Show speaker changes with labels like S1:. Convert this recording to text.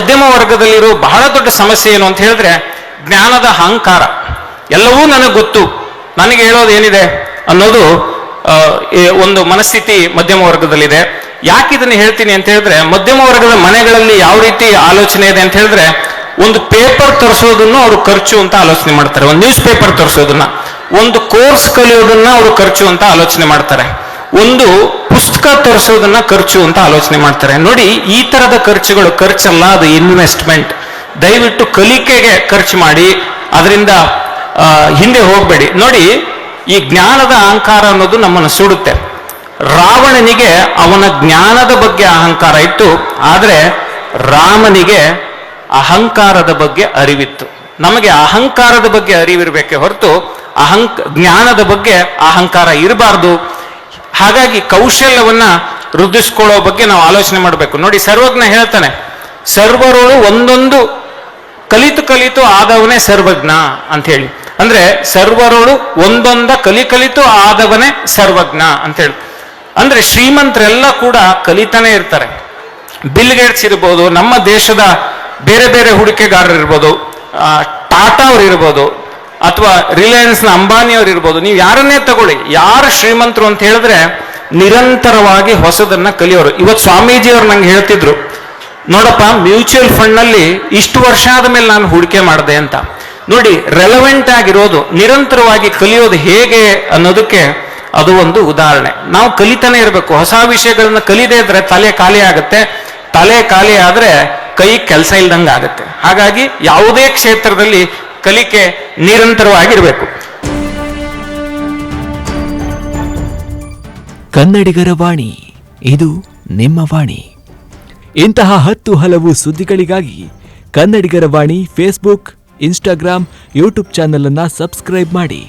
S1: ಮಧ್ಯಮ ವರ್ಗದಲ್ಲಿರೋ ಬಹಳ ದೊಡ್ಡ ಸಮಸ್ಯೆ ಏನು ಅಂತ ಹೇಳಿದ್ರೆ ಜ್ಞಾನದ ಅಹಂಕಾರ. ಎಲ್ಲವೂ ನನಗೆ ಗೊತ್ತು. ನನಗೆ ಹೇಳೋದು ಏನಿದೆ ಅನ್ನೋದು ಒಂದು ಮನಸ್ಥಿತಿ ಮಧ್ಯಮ ವರ್ಗದಲ್ಲಿದೆ. ಯಾಕೆ ಇದನ್ನು ಹೇಳ್ತೀನಿ ಅಂತ ಹೇಳಿದ್ರೆ ಮಧ್ಯಮ ವರ್ಗದ ಮನೆಗಳಲ್ಲಿ ಯಾವ ರೀತಿ ಆಲೋಚನೆ ಇದೆ ಅಂತ ಹೇಳಿದ್ರೆ ಒಂದು ಪೇಪರ್ ತರಿಸೋದನ್ನು ಅವರು ಖರ್ಚು ಅಂತ ಆಲೋಚನೆ ಮಾಡ್ತಾರೆ. ಒಂದು ನ್ಯೂಸ್ ಪೇಪರ್ ತರಿಸೋದನ್ನ. ಒಂದು ಕೋರ್ಸ್ ಕಲಿಯೋದನ್ನ ಅವರು ಖರ್ಚು ಅಂತ ಆಲೋಚನೆ ಮಾಡ್ತಾರೆ. ಒಂದು ಪುಸ್ತಕ ತರಿಸೋದನ್ನ ಖರ್ಚು ಅಂತ ಆಲೋಚನೆ ಮಾಡ್ತಾರೆ. ನೋಡಿ, ಈ ತರದ ಖರ್ಚುಗಳು ಖರ್ಚಲ್ಲ, ಅದು ಇನ್ವೆಸ್ಟ್ಮೆಂಟ್. ದಯವಿಟ್ಟು ಕಲಿಕೆಗೆ ಖರ್ಚು ಮಾಡಿ, ಅದರಿಂದ ಹಿಂದೆ ಹೋಗಬೇಡಿ. ನೋಡಿ, ಈ ಜ್ಞಾನದ ಅಹಂಕಾರ ಅನ್ನೋದು ನಮ್ಮನ್ನು ಸುಡುತ್ತೆ. ರಾವಣನಿಗೆ ಅವನ ಜ್ಞಾನದ ಬಗ್ಗೆ ಅಹಂಕಾರ ಇತ್ತು, ಆದರೆ ರಾಮನಿಗೆ ಅಹಂಕಾರದ ಬಗ್ಗೆ ಅರಿವಿತ್ತು. ನಮಗೆ ಅಹಂಕಾರದ ಬಗ್ಗೆ ಅರಿವಿರಬೇಕೆ ಹೊರತು, ಅಹಂಕ, ಜ್ಞಾನದ ಬಗ್ಗೆ ಅಹಂಕಾರ ಇರಬಾರ್ದು. ಹಾಗಾಗಿ ಕೌಶಲ್ಯವನ್ನ ವೃದ್ಧಿಸ್ಕೊಳ್ಳೋ ಬಗ್ಗೆ ನಾವು ಆಲೋಚನೆ ಮಾಡಬೇಕು. ನೋಡಿ, ಸರ್ವಜ್ಞ ಹೇಳ್ತಾನೆ, ಸರ್ವರೋಳು ಒಂದೊಂದು ಕಲಿತು ಕಲಿತು ಆದವನೇ ಸರ್ವಜ್ಞ ಅಂತ ಹೇಳಿ. ಅಂದ್ರೆ ಸರ್ವರೋಳು ಒಂದೊಂದ ಕಲಿ ಕಲಿತು ಆದವನೇ ಸರ್ವಜ್ಞ ಅಂತ ಹೇಳಿ. ಅಂದ್ರೆ ಶ್ರೀಮಂತರೆಲ್ಲ ಕೂಡ ಕಲಿತಾನೆ ಇರ್ತಾರೆ. ಬಿಲ್ ಗೇಟ್ಸ್ ಇರ್ಬೋದು, ನಮ್ಮ ದೇಶದ ಬೇರೆ ಬೇರೆ ಹೂಡಿಕೆಗಾರರು ಇರ್ಬೋದು ಟಾಟಾ ಅವ್ರು ಇರ್ಬೋದು ಅಥವಾ ರಿಲಯನ್ಸ್ನ ಅಂಬಾನಿ ಅವ್ರು ಇರ್ಬೋದು, ನೀವು ಯಾರನ್ನೇ ತಗೊಳ್ಳಿ, ಯಾರು ಶ್ರೀಮಂತರು ಅಂತ ಹೇಳಿದ್ರೆ ನಿರಂತರವಾಗಿ ಹೊಸದನ್ನ ಕಲಿಯೋರು. ಇವತ್ತು ಸ್ವಾಮೀಜಿ ಅವ್ರು ನಂಗೆ ಹೇಳ್ತಿದ್ರು, ನೋಡಪ್ಪ, ಮ್ಯೂಚುವಲ್ ಫಂಡ್ನಲ್ಲಿ ಇಷ್ಟು ವರ್ಷ ಆದ ಮೇಲೆ ನಾನು ಹೂಡಿಕೆ ಮಾಡಿದೆ ಅಂತ. ನೋಡಿ ರೆಲವೆಂಟ್ ಆಗಿರೋದು, ನಿರಂತರವಾಗಿ ಕಲಿಯೋದು ಹೇಗೆ ಅನ್ನೋದಕ್ಕೆ ಅದು ಒಂದು ಉದಾಹರಣೆ. ನಾವು ಕಲಿತಾನೆ ಇರಬೇಕು, ಹೊಸ ವಿಷಯಗಳನ್ನ ಕಲಿದೇ ಇದ್ರೆ ತಲೆ ಖಾಲಿ ಆಗುತ್ತೆ. ತಲೆ ಖಾಲಿ ಆದರೆ ಕೈ ಕೆಲಸ ಇಲ್ದಂಗೆ ಆಗುತ್ತೆ ಹಾಗಾಗಿ ಯಾವುದೇ ಕ್ಷೇತ್ರದಲ್ಲಿ ಕಲಿಕೆ ನಿರಂತರವಾಗಿರಬೇಕು.
S2: ಕನ್ನಡಿಗರ ವಾಣಿ, ಇದು ನಿಮ್ಮ ವಾಣಿ. ಇಂತಹ ಹತ್ತು ಹಲವು ಸುದ್ದಿಗಳಿಗಾಗಿ ಕನ್ನಡಿಗರ Vani Facebook Instagram YouTube channel ಅನ್ನ ಸಬ್ಸ್ಕ್ರೈಬ್ ಮಾಡಿ.